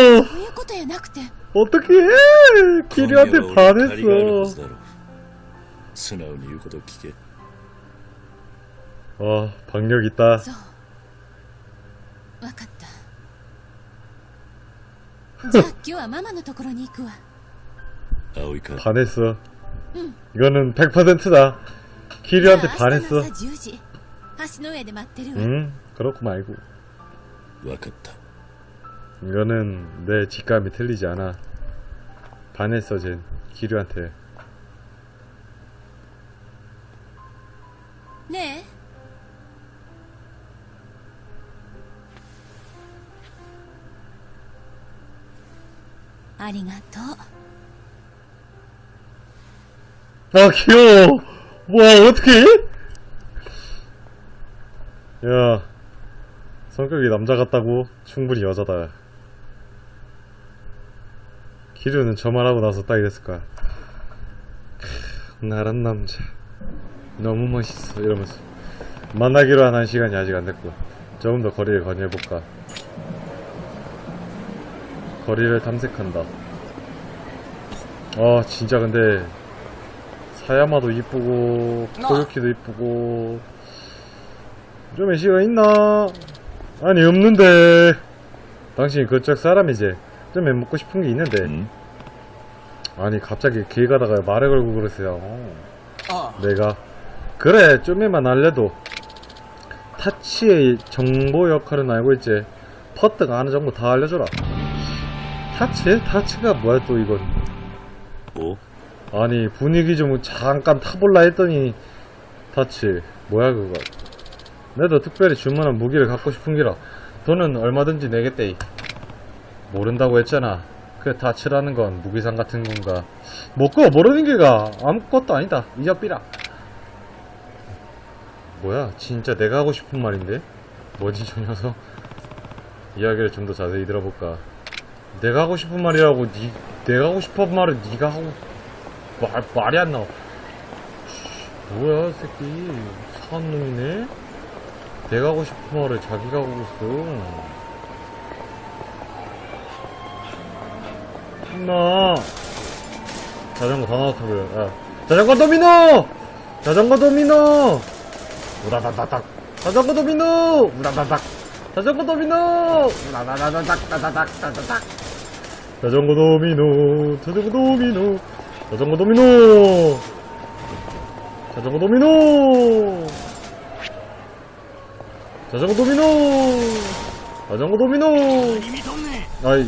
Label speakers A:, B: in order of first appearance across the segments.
A: そういうことやなくて
B: 어떡해! 기류한테
C: 今夜は俺に借りがあるはず
B: 반했어.
C: だろう素直に言うことを聞け
B: 아, 박력 있다.
A: そうわかったじゃあ今日はママのところに行くわ
C: 葵か
B: 반했어.
A: 응.
B: 이거는 100%다.
A: じゃ
B: 기류한테
A: あ明日の
B: 반했어.
A: 朝10時橋の上で待ってるわ、
B: 응, 그렇고 말고.
C: 分かった
B: 이거는 내 직감이 틀리지 않아. 반했어, 젠. 기류한테.
A: 네. 아리가토.
B: 아, 귀여워. 와, 어떻게? 야, 성격이 남자 같다고 충분히 여자다. 기류는 저 말하고 나서 딱 이랬을 거야. 크, 나란 남자. 너무 멋있어. 이러면서. 만나기로 한 한 시간이 아직 안 됐고. 조금 더 거리를 건너해볼까. 거리를 탐색한다. 아, 진짜 근데, 사야마도 이쁘고 코요키도 이쁘고 좀 애쉬가 있나? 아니 없는데 당신이 그쪽 사람이지 좀 먹고 싶은 게 있는데.
C: 응?
B: 아니 갑자기 길 가다가 말을 걸고 그러세요.
D: 아,
B: 내가 그래 좀에만 알려도 타치의 정보 역할은 알고 있지. 퍼트가 아는 정보 다 알려줘라. 타치? 타치가 뭐야 또 이건?
C: 뭐?
B: 아니 분위기 좀 잠깐 타볼라 했더니 타치 뭐야 그거? 내도 특별히 주문한 무기를 갖고 싶은 기라. 돈은 얼마든지 내겠대 모른다고 했잖아 그 타치라는 건 무기상 같은 건가 뭐 그거 모르는 게가 아무것도 아니다 이자삐라 뭐야 진짜 내가 하고 싶은 말인데 뭐지 저 녀석 이야기를 좀 더 자세히 들어볼까 내가 하고 싶은 말이라고 니 내가 하고 싶은 말을 네가 하고 말, 말이 안 나와. 씨, 뭐야, 이 새끼. 이상한 놈이네? 내가 하고 싶은 말을 자기가 하고 있어. 임마. 자전거 다 나왔어, 그래. 야. 자전거 도미노! 자전거 도미노! 우다다다닥. 자전거 도미노! 우다다닥. 자전거 도미노! 우다다다닥, 다다닥, 다다닥. 자전거 도미노, 자전거 도미노, 자전거 도미노, 자전거 도미노, 자전거 도미노, 자전거 도미노. 아이,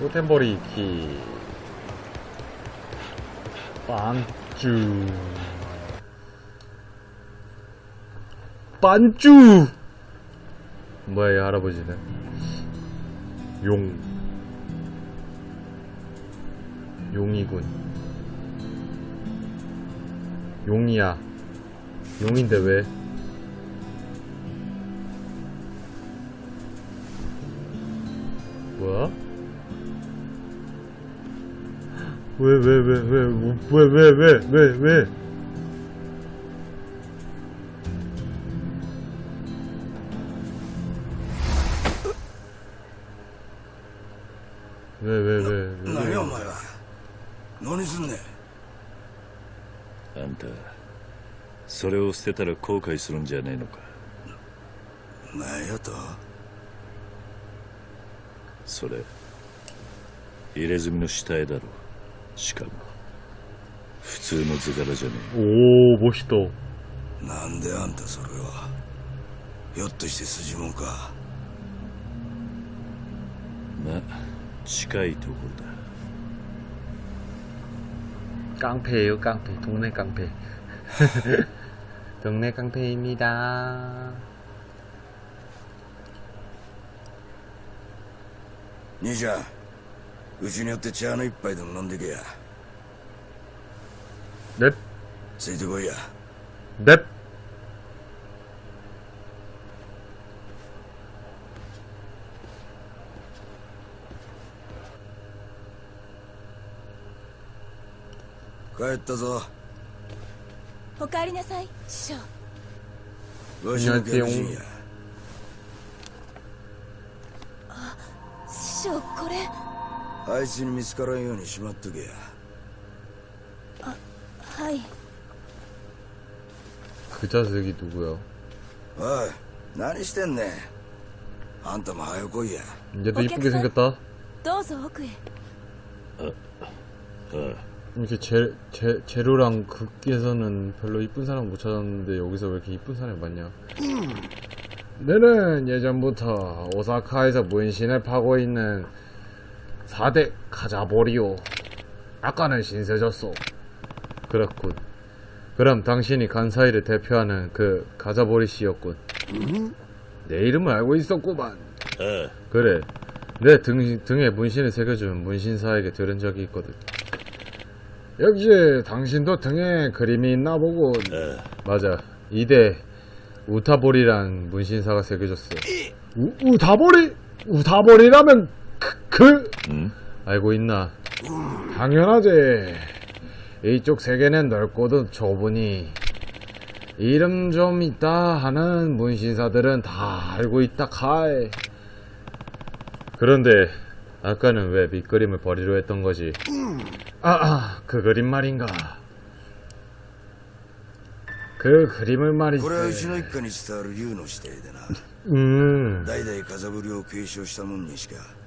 B: 소템버리 키. 반쭈 반쭈 뭐야 이 할아버지는? 용. 용이군. 용이야. 용인데 왜? 뭐야? ウェウェウェウェウェウェウェウェウェウェウェウェウェ
D: 何やお前らウェんね
C: あんウそれを捨てウェ後悔するウェゃねえのウ
D: ェやと？
C: それウェ墨の死体だろ。うしかも普通の図柄じゃね
B: 오 멋있다
D: なんであんたそれはひょっとして筋もんか
C: えまあ近いところだ
B: 깡패예요 깡패 동네 깡패 동네 깡패입니다
D: 兄ちゃん うちによって茶の一杯でも飲んでけや。
B: で？
D: ついてこいや。で？帰ったぞ。
A: おかえりなさい師匠。
D: わしの客人や。
A: あ師匠これ。
D: あいつに見つからんようにしまっとけや
A: はい
B: 그 자식이 누구야?
D: おい何してんねんあんたも早く来いや
B: 얘도 이쁘게
A: 오케이,
B: 생겼다.
A: どうぞ奥へ
B: 이렇게 제, 제, 제로랑 극에서는 별로 이쁜 사람 못 찾았는데 여기서 왜 이렇게 이쁜 사람이 많냐? 내는 예전부터 오사카에서 문신을 파고 있는 4대 가자보리오. 아까는 신세졌소. 그렇군. 그럼 당신이 간사이를 대표하는 그 가자보리 씨였군. 내 이름을 알고 있었구만.
C: 에.
B: 그래. 내 등, 등에 문신을 새겨준 문신사에게 들은 적이 있거든. 역시 당신도 등에 그림이 있나 보군.
C: 에.
B: 맞아. 이대 우타보리란 문신사가 새겨졌어. 우, 우타보리? 우타보리라면 그, 그
C: 음?
B: 알고 있나? 당연하지. 이쪽 세계는 넓고도 좁으니 이름 좀 있다 하는 문신사들은 다 알고 있다 카이. 그런데 아까는 왜 밑그림을 버리려 했던 거지? 아, 아 그 그림 말인가? 그 그림을 말이지. 음.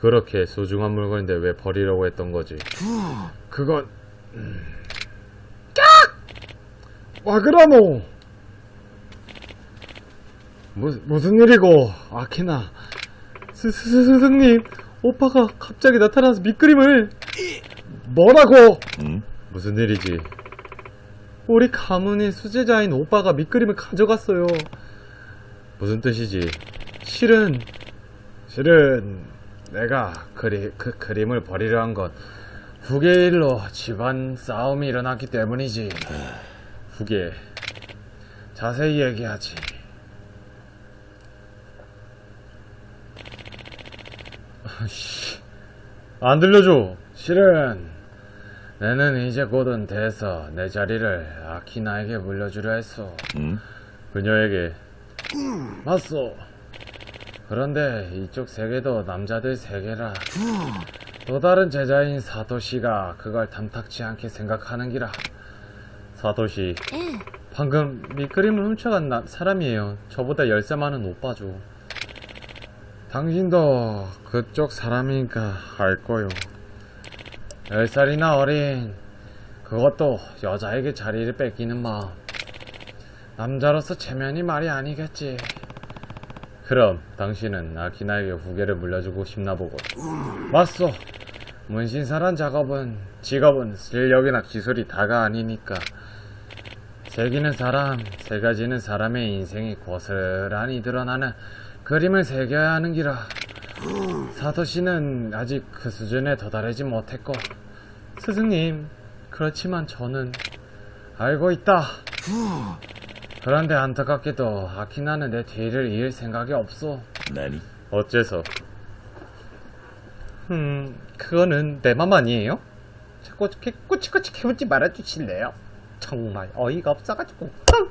B: 그렇게 소중한 물건인데 왜 버리려고 했던 거지? 그건 음... 깍! 와그라노! 무, 무슨 일이고 아키나 스, 스, 스, 스승님 오빠가 갑자기 나타나서 밑그림을 뭐라고?
C: うん
B: 무슨 일이지? 우리 가문의 수제자인 오빠가 밑그림을 가져갔어요. 무슨 뜻이지? 실은 실은 내가 그리, 그 그림을 버리려 한 건 후계 일로 집안 싸움이 일어났기 때문이지. 후계 자세히 얘기하지. 안 들려줘. 실은 내는 이제 곧은 돼서 내 자리를 아키나에게 물려주려 했어.
C: うん
B: 그녀에게 맞소. 그런데 이쪽 세계도 남자들 세계라. 또 다른 제자인 사도시가 그걸 탐탁치 않게 생각하는 기라. 사도시,
A: ええ
B: 방금 밑그림을 훔쳐간 나- 사람이에요. 저보다 열세 많은 오빠죠. 당신도 그쪽 사람이니까 알 거요. 열 살이나 어린 그것도 여자에게 자리를 뺏기는 마음. 남자로서 체면이 말이 아니겠지. 그럼 당신은 아키나에게 후계를 물려주고 싶나 보고. 맞소. 문신사란 작업은 직업은 실력이나 기술이 다가 아니니까. 새기는 사람, 새가지는 사람의 인생이 고스란히 드러나는 그림을 새겨야 하는 기라. 사토씨는 아직 그 수준에 도달하지 못했고, 스승님, 그렇지만 저는 알고 있다. 그런데 안타깝게도 아키나는 내 뒤를 이을 생각이 없어.
C: 何
B: 어째서? 음, 그거는 내 맘 아니에요? 자꾸 이렇게 꼬치꼬치 캐묻지 말아주실래요? 정말 어이가 없어가지고. 흥!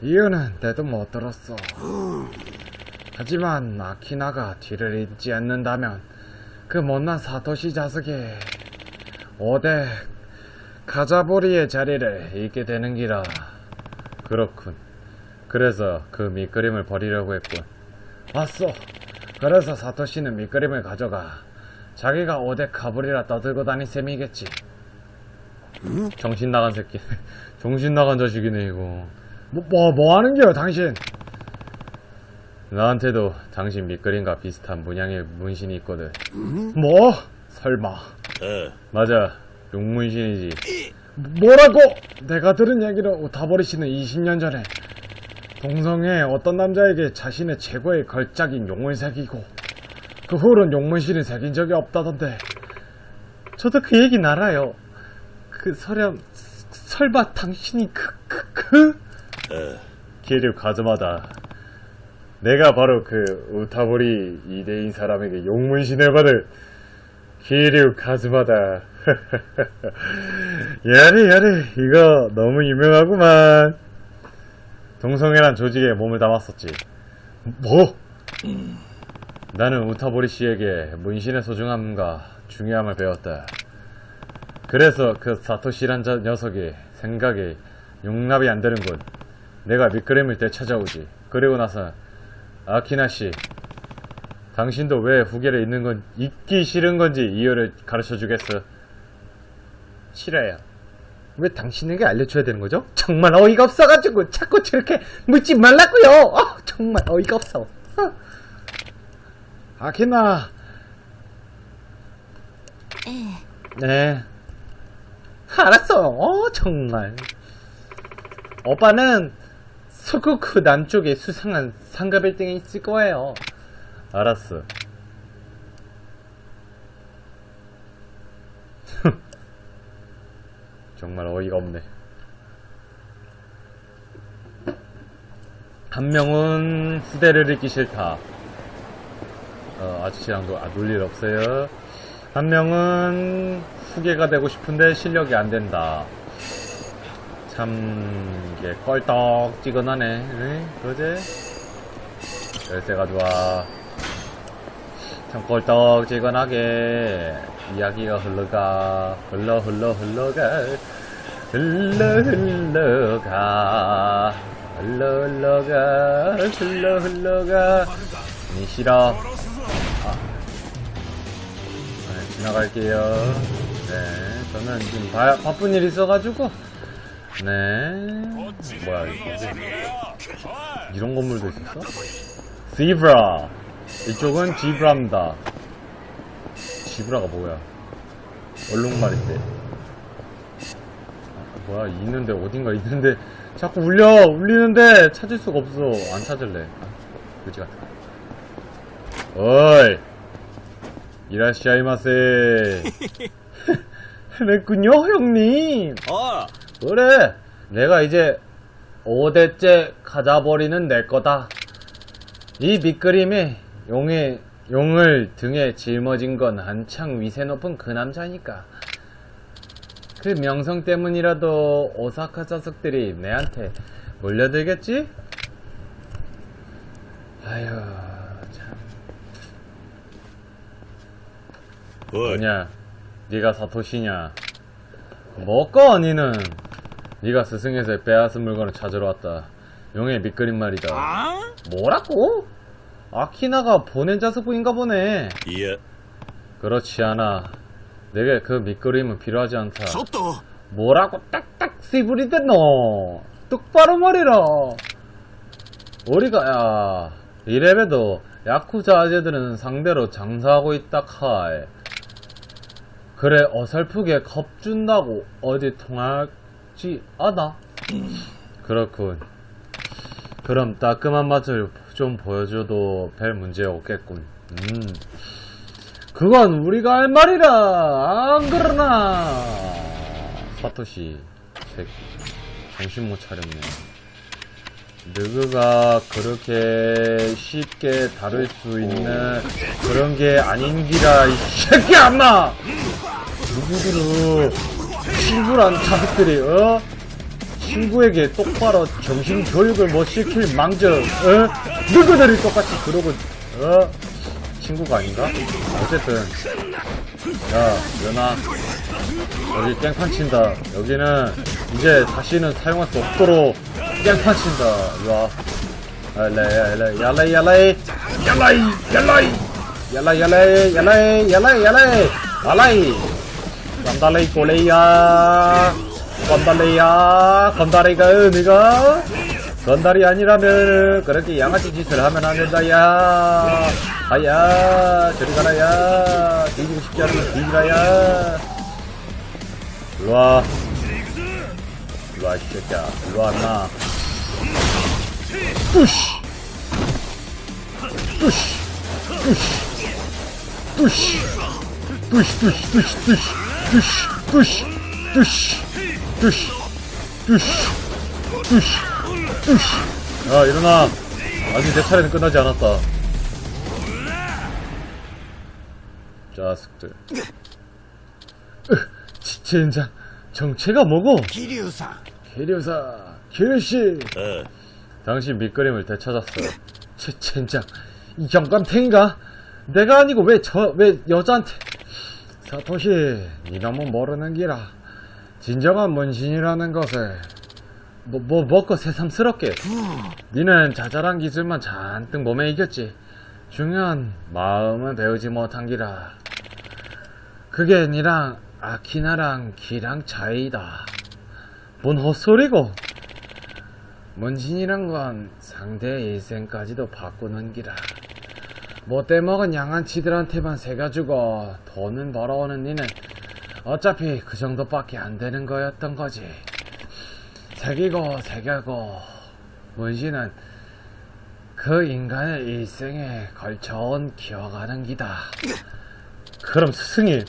B: 이유는 내도 못 들었어. 하지만 아키나가 뒤를 잇지 않는다면 그 못난 사토시 자석에 5대 가자보리의 자리를 잇게 되는 기라. 그렇군. 그래서 그 밑그림을 버리려고 했군. 왔어. 그래서 사토시는 밑그림을 가져가 자기가 어디 가버리라 떠들고 다닌 셈이겠지. 정신 나간 새끼. 정신 나간 자식이네 이거. 뭐 뭐 뭐 하는 게요 당신? 나한테도 당신 밑그림과 비슷한 문양의 문신이 있거든. 뭐? 설마.
C: 아
B: 맞아. 용문신이지. 뭐라고? 내가 들은 얘기로 오타버리 씨는 20년 전에 동성애 어떤 남자에게 자신의 최고의 걸작인 용을 새기고 그 후로는 용문신을 새긴 적이 없다던데 저도 그 얘긴 알아요. 그 설령 설마 당신이 그그 그?
C: 아
B: 기회를 가져마다 내가 바로 그 우타보리 이대인 사람에게 용문신을 받을 기류 가즈마다 야래 야래 이거 너무 유명하구만. 동성애란 조직에 몸을 담았었지. 뭐? 나는 우타보리 씨에게 문신의 소중함과 중요함을 배웠다. 그래서 그 사토시란 자 녀석의 생각에 용납이 안 되는군. 내가 밑그림을 되찾아오지. 그리고 나서 아키나 씨 당신도 왜 후계를 잇는 건 잊기 싫은 건지 이유를 가르쳐 주겠어. 싫어요. 왜 당신에게 알려줘야 되는 거죠? 정말 어이가 없어가지고 자꾸 저렇게 묻지 말라고요. 어, 정말 어이가 없어. 어. 아키나. 네. 알았어. 어, 정말. 오빠는 소쿠쿠 남쪽에 수상한 상가 빌딩에 있을 거예요. 알았어. 정말 어이가 없네. 한 명은 후대를 읽기 싫다. 어, 아저씨랑도 아, 놀일 없어요. 한 명은 후계가 되고 싶은데 실력이 안 된다. 참, 이게 껄떡지근하네. 응? 그러지? 열쇠가 좋아. 참 껄떡지근하게 이야기가 흘러가 흘러 흘러 흘러가. 흘러 흘러가. 흘러 흘러가. 흘러 흘러가. 니 싫어 아. 네, 지나갈게요. 네 저는 지금 바, 바쁜 일 있어가지고. 네. 뭐야 이거 이런 건물도 있었어? 지브라 이쪽은 지브라입니다 지브라가 뭐야? 얼룩말인데. 아, 뭐야 있는데 어딘가 있는데. 자꾸 울려! 울리는데 찾을 수가 없어. 안 찾을래. 그지 같아. 어이! 이라시아이마세. 해냈군요 형님.
E: 어,
B: 그래. 내가 이제 5대째 가자버리는 내 거다. 이 밑그림에 용의 용을 등에 짊어진 건 한창 위세 높은 그 남자니까. 그 명성 때문이라도 오사카 자석들이 내한테 몰려들겠지? 아휴 참. 뭐냐? 네가 사토시냐? 뭐꺼 니는? 네가 스승에서 빼앗은 물건을 찾으러 왔다. 용의 밑그림 말이다. 뭐라고? 아키나가 보낸 자석부인가 보네.
C: 예.
B: 그렇지 않아. 내게 그 밑그림은 필요하지 않다.
E: 저도.
B: 뭐라고 딱딱 씨부리대 너. 똑바로 말이라. 우리가 야 이래봬도 야쿠자 아재들은 상대로 장사하고 있다 카에. 그래 어설프게 겁준다고 어디 통할지 않아? 음. 그렇군. 그럼 따끔한 맛을 좀 보여줘도 별 문제 없겠군. 음. 그건 우리가 할 말이라. 안 그러나. 사토시 새끼 정신 못 차렸네. 느그가 그렇게 쉽게 다룰 수 있는 그런 게 아닌 기라 이 새끼 안마! 누구들은 친구란 자식들이 어? 친구에게 똑바로 정신 교육을 못 시킬 망정 어? 누구들이 똑같이 그러고 어? 친구가 아닌가? 어쨌든 야 연아 여기 깽판 친다 여기는 이제 다시는 사용할 수 없도록 깽판 친다 일로와 알레 알레 야레 야레 야라이 야라이 Yalay, yalay, yalay, yalay, yalay. Alay. 건달레이 꼬레이야. 건달레이야. 건달이가 네가 건달이 아니라면 그렇게 양아치 짓을 하면 안 된다 야. 아야 저리 가라 야. 뒤지고 싶지 않으면 뒤지라 야. 일로와. 일로와 이 새끼야. 일로와 나. 뿌쉬. 뿌쉬. 뿌쉬. 뿌쉬. 뿌쉬 뿌쉬 뿌쉬 뿌쉬 뿌쉬 뿌쉬 으쉬 으쉬 으쉬 으쉬 야 일어나. 아직 내 차례는 끝나지 않았다. 자스들. 지체인장 정체가 뭐고?
D: 기류사.
B: 기류사 기류씨.
C: 어.
B: 당신 밑그림을 되찾았어요 지체인장 이 경감탱인가? 내가 아니고 왜 저 왜 여자한테? 사토시 니가 뭐 모르는 기라. 진정한 문신이라는 것을 뭐, 뭐 먹고 새삼스럽게. 니는 자잘한 기술만 잔뜩 몸에 이겼지. 중요한 마음은 배우지 못한 기라. 그게 니랑 아키나랑 기랑 차이다. 뭔 헛소리고? 문신이란 건 상대의 일생까지도 바꾸는 기라. 못돼 먹은 양아치들한테만 새겨주고 돈은 벌어오는 니는 어차피 그 정도밖에 안 되는 거였던 거지. 새기고 새겨고 문신은 그 인간의 일생에 걸쳐온 기어가는 기다. 그럼 스승님,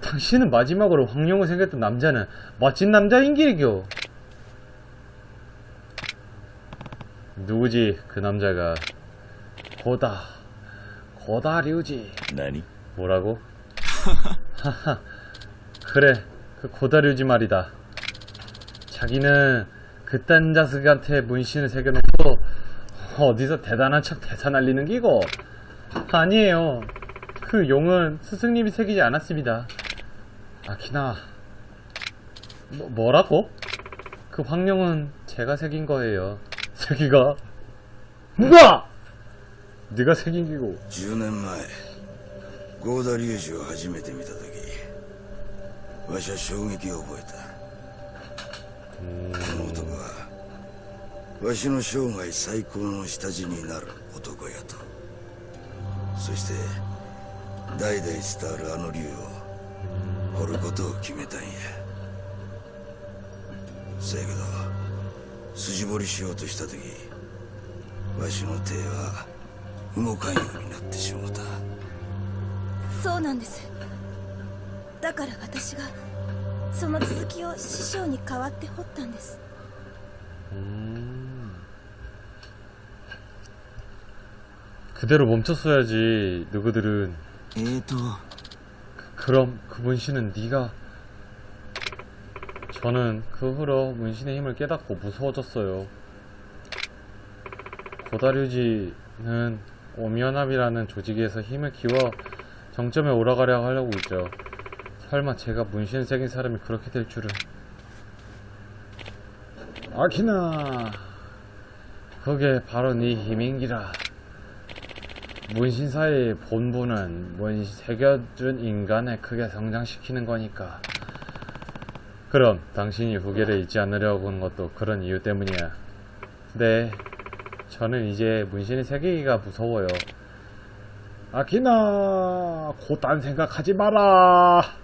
B: 당신은 마지막으로 황룡을 생겼던 남자는 멋진 남자인 길이교. 누구지 그 남자가 고다 고다류지
C: 何
B: 뭐라고? 하하 그래 그 고다류지 말이다 자기는 그딴 자식한테 문신을 새겨놓고 어디서 대단한 척 대사 날리는 기고 아니에요 그 용은 스승님이 새기지 않았습니다 아키나 뭐, 뭐라고? 그 황룡은 제가 새긴 거예요 새기가 누가? 네가 새긴 기고
D: 10年前合田隆二を初めて見た時 わしは衝撃を覚えた。この男はわしの生涯最高の下地になる男やと。そして代々伝わるあの竜を掘ることを決めたんや。せやけど筋彫りしようとした時わしの手は動かんようになってしもうた。
A: そうなんです。だから私がその続きを師匠に代わって彫ったんです
B: 그대로 멈췄어야지 누구들은
E: えーと
B: 그럼 그 문신은 네가 저는 그 후로 문신의 힘을 깨닫고 무서워졌어요. 고다류지는 오미연합이라는 조직에서 힘을 키워 정점에 올라가려 하려고 있죠. 설마 제가 문신을 새긴 사람이 그렇게 될 줄은. 아키나, 그게 바로 네 힘인기라. 문신사의 본부는 문신 새겨준 인간을 크게 성장시키는 거니까. 그럼 당신이 후계를 잊지 않으려고 하는 것도 그런 이유 때문이야. 네, 저는 이제 문신을 새기기가 무서워요. 아키나, 곧딴 생각하지 마라.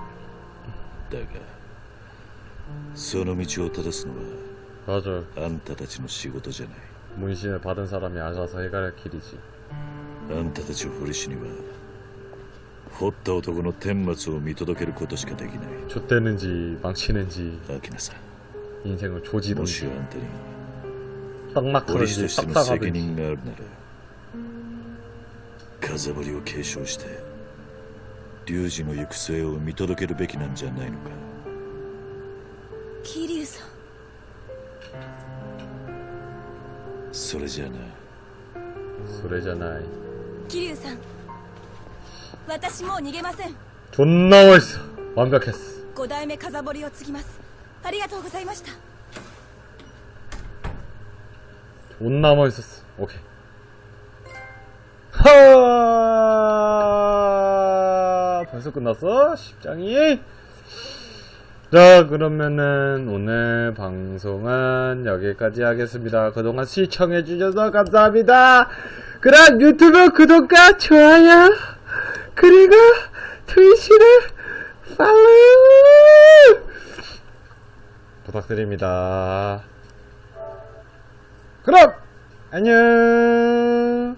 C: だがその道を正すの
B: 맞아
C: はあんたたちの仕事じゃない
B: 문신을 받은 사람이 알아서 해갈 길이지
C: あんたたちを堀氏には掘った男の顛末を見届けることしかできない
B: 좆되는지 망치는지
C: アキナさ
B: 인생을
C: もし
B: 조지든지
C: あんたに
B: 빡막
C: 堀氏と
B: 하든지
C: しての責
B: 빡빡하든지
C: 任があるなら風堀を継承して 龍二の行く末を見届けるべきなんじゃないのか
A: 桐生さん
C: それじゃあな
B: 소래잖아
A: 桐生さん私もう逃げません
B: 존나 멋있어 완벽했어
A: 五代目風堀を継ぎますありがとうございました
B: 존나 멋있었어 오케이 하 벌써 끝났어? 10장이? 자 그러면은 오늘 방송은 여기까지 하겠습니다 그동안 시청해주셔서 감사합니다 그럼 유튜브 구독과 좋아요 그리고 트위치를 팔로우 부탁드립니다 그럼 안녕